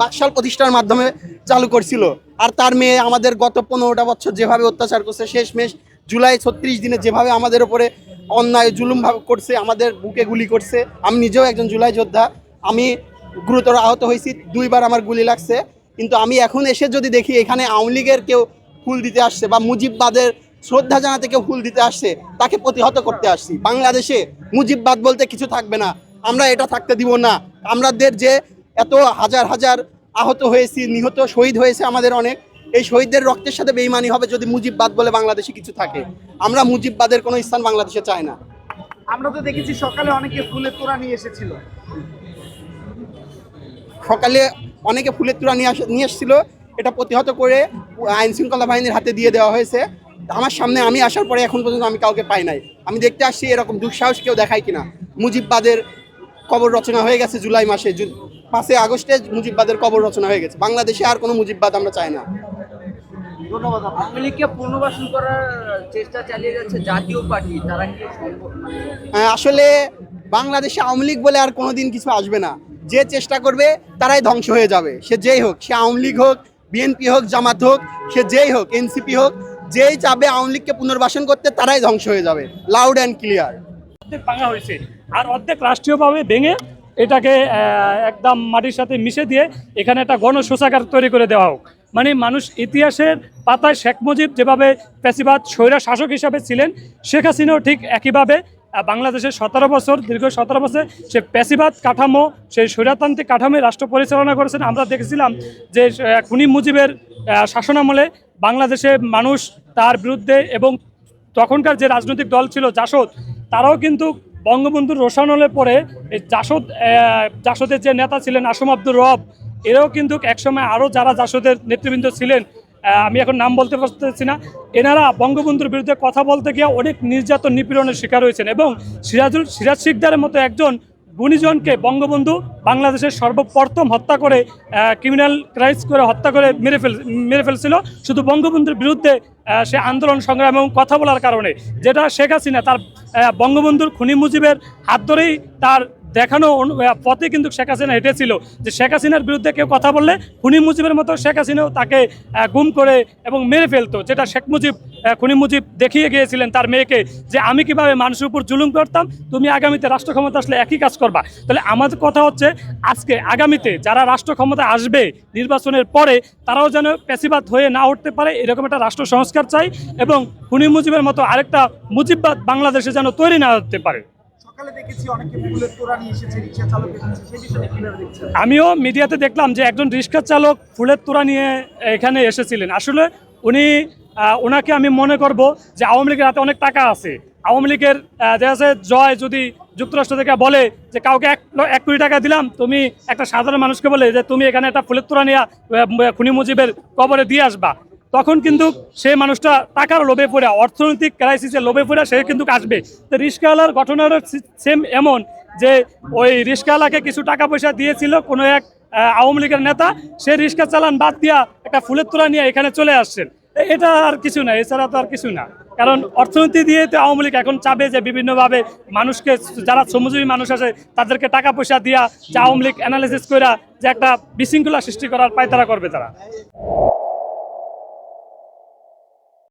বাকশাল প্রতিষ্ঠার মাধ্যমে চালু করছিল। আর তার মেয়ে আমাদের গত পনেরোটা বছর যেভাবে অত্যাচার করছে শেষ শেষমেশ জুলাই ছত্রিশ দিনে যেভাবে আমাদের ওপরে অন্যায় জুলুম করছে, আমাদের বুকে গুলি করছে। আমি নিজেও একজন জুলাই যোদ্ধা, আমি গুরুতর আহত হয়েছি, দুইবার আমার গুলি লাগছে। কিন্তু আমি এখন এসে যদি দেখি এখানে আওয়ামী লীগের কেউ ফুল দিতে আসছে বা মুজিববাদের শ্রদ্ধা জানাতে কেউ ফুল দিতে আসছে, তাকে প্রতিহত করতে আসছি। বাংলাদেশে মুজিববাদ বলতে কিছু থাকবে না। আমরা এটা থাকতে দিব না। আমাদের যে এত হাজার হাজার আহত হয়েছি নিহত শহীদ হয়েছে আমাদের অনেক। এই শহীদদের রক্তের সাথে বেইমানি হবে যদি মুজিববাদ বলে বাংলাদেশে কিছু থাকে। আমরা মুজিববাদের কোনো স্থান বাংলাদেশে চাই না। আমরা তো দেখেছি সকালে অনেকে ফুলের তোড়া নিয়ে এসেছিল। সকালে অনেকে ফুলের তুলা নিয়ে নিয়ে এসেছিল। এটা প্রতিহত করে আইন শৃঙ্খলা বাহিনীর হাতে দিয়ে দেওয়া হয়েছে। আমার সামনে আমি আসার পরে এখন পর্যন্ত আমি কাউকে পাই নাই। আমি দেখতে আসছি এরকম দুঃসাহস কেউ দেখায় কিনা। মুজিববাদের কবর রচনা হয়ে গেছে জুলাই মাসে পাঁচই আগস্টে মুজিববাদের কবর রচনা হয়ে গেছে। বাংলাদেশে আর কোনো মুজিববাদ আমরা চাই না। ধন্যবাদ আওয়ামী লীগকে পুনর্বাসন করার চেষ্টা চালিয়ে যাচ্ছে জাতীয় পার্টি তারা কি সম্ভব? মানে আসলে বাংলাদেশে আওয়ামী লীগ বলে আর কোনোদিন কিছু আসবে না। যে চেষ্টা করবে তারাই ধ্বংস হয়ে যাবে। সে যেই হোক সে আওয়ামী লীগ হোক বিএনপি হোক জামাত হোক সে যেই হোক এনসিপি হোক যেই চাবে আওয়ামী লীগকে পুনর্বাসন করতে তারাই ধ্বংস হয়ে যাবে। লাউড অ্যান্ড ক্লিয়ার অর্ধেক ভাঙা হয়েছে। আর অর্ধেক রাষ্ট্রীয়ভাবে ভেঙে এটাকে একদম মাটির সাথে মিশে দিয়ে এখানে একটা গণশোষাগার তৈরি করে দেওয়া হোক। মানে মানুষ ইতিহাসের পাতায় শেখ মুজিব যেভাবে পেশিবাদ, স্বৈরা শাসক হিসাবে ছিলেন, শেখ হাসিনাও ঠিক একইভাবে বাংলাদেশের সতেরো বছর, দীর্ঘ সতেরো বছর সে পেশিবাদ কাঠামো, সেই স্বৈরাতান্ত্রিক কাঠামোয় রাষ্ট্র পরিচালনা করেছেন। আমরা দেখেছিলাম যে খুনি মুজিবের শাসনামলে বাংলাদেশে মানুষ তার বিরুদ্ধে এবং তখনকার যে রাজনৈতিক দল ছিল জাসদ, তারাও কিন্তু বঙ্গবন্ধুর রোশানলে পরে এই জাসদ জাসদের যে নেতা ছিলেন আসম আব্দুর রব, এরাও কিন্তু একসময় আরও যারা জাসদের নেতৃবৃন্দ ছিলেন আমি এখন নাম বলতে পারতেছি না, এনারা বঙ্গবন্ধুর বিরুদ্ধে কথা বলতে গিয়ে অনেক নির্যাতন নিপীড়নের শিকার হয়েছেন এবং সিরাজুল, সিরাজ শিকদারের মতো একজন গুণীজনকে বঙ্গবন্ধু বাংলাদেশের সর্বপ্রথম হত্যা করে ক্রিমিনাল ক্রাইস করে হত্যা করে মেরে ফেল, মেরে ফেলছিল। শুধু বঙ্গবন্ধুর বিরুদ্ধে সে আন্দোলন সংগ্রাম এবং কথা বলার কারণে। যেটা শেখ হাসিনা তার বঙ্গবন্ধুর খুনি মুজিবের হাত ধরেই তার দেখানো পথে কিন্তু শেখ হাসিনা হেঁটেছিল। যে শেখ হাসিনার বিরুদ্ধে কেউ কথা বললে খুনি মুজিবের মতো শেখ হাসিনাও তাকে গুম করে এবং মেরে ফেলতো, যেটা শেখ মুজিব খুনি মুজিব দেখিয়ে গিয়েছিলেন তার মেয়েকে যে আমি কীভাবে মানুষের উপর জুলুম করতাম, তুমি আগামীতে রাষ্ট্র ক্ষমতা আসলে একই কাজ করবা। তাহলে আমাদের কথা হচ্ছে, আজকে আগামীতে যারা রাষ্ট্র ক্ষমতা আসবে নির্বাচনের পরে, তারাও যেন পেশিবাদ হয়ে না উঠতে পারে, এরকম একটা রাষ্ট্র সংস্কার চাই এবং খুনি মুজিবের মতো আরেকটা মুজিববাদ বাংলাদেশে যেন তৈরি না হতে পারে। সকালে দেখেছি অনেকে ফুলের তোড়া নিয়ে এসেছে চালক সেই কীভাবে দেখছেন? আমিও মিডিয়াতে দেখলাম যে একজন রিক্সা চালক ফুলের তোড়া নিয়ে এখানে এসেছিলেন। আসলে উনি ওনাকে আমি মনে করব যে আওয়ামী লীগের হাতে অনেক টাকা আছে। আওয়ামী লীগের দেখা জয় যদি যুক্তরাষ্ট্র থেকে বলে যে কাউকে এক এক কোটি টাকা দিলাম, তুমি একটা সাধারণ মানুষকে বলে যে তুমি এখানে একটা ফুলের তোড়া নিয়ে খুনি মুজিবের কবরে দিয়ে আসবা। তখন কিন্তু সে মানুষটা টাকার লোভে পড়ে, অর্থনৈতিক ক্রাইসিসের লোভে পড়ে, সে কিন্তু আসবে তো রিস্কাওয়ালার ঘটনারও সেম এমন যে ওই রিস্কাওয়ালাকে কিছু টাকা পয়সা দিয়েছিল কোনো এক আওয়ামী লীগের নেতা। সে রিক্সা চালান বাদ দিয়া একটা ফুলের তোলা নিয়ে এখানে চলে আসছেন। এটা আর কিছু না, এছাড়া তো আর কিছু না। কারণ অর্থনীতি দিয়ে তো আওয়ামী লীগ এখন চাবে যে বিভিন্নভাবে মানুষকে, যারা শ্রমজীবী মানুষ আছে, তাদেরকে টাকা পয়সা দিয়া যে আওয়ামী লীগ অ্যানালিসিস করে যে একটা বিশৃঙ্খলা সৃষ্টি করার পায় তারা করবে তারা।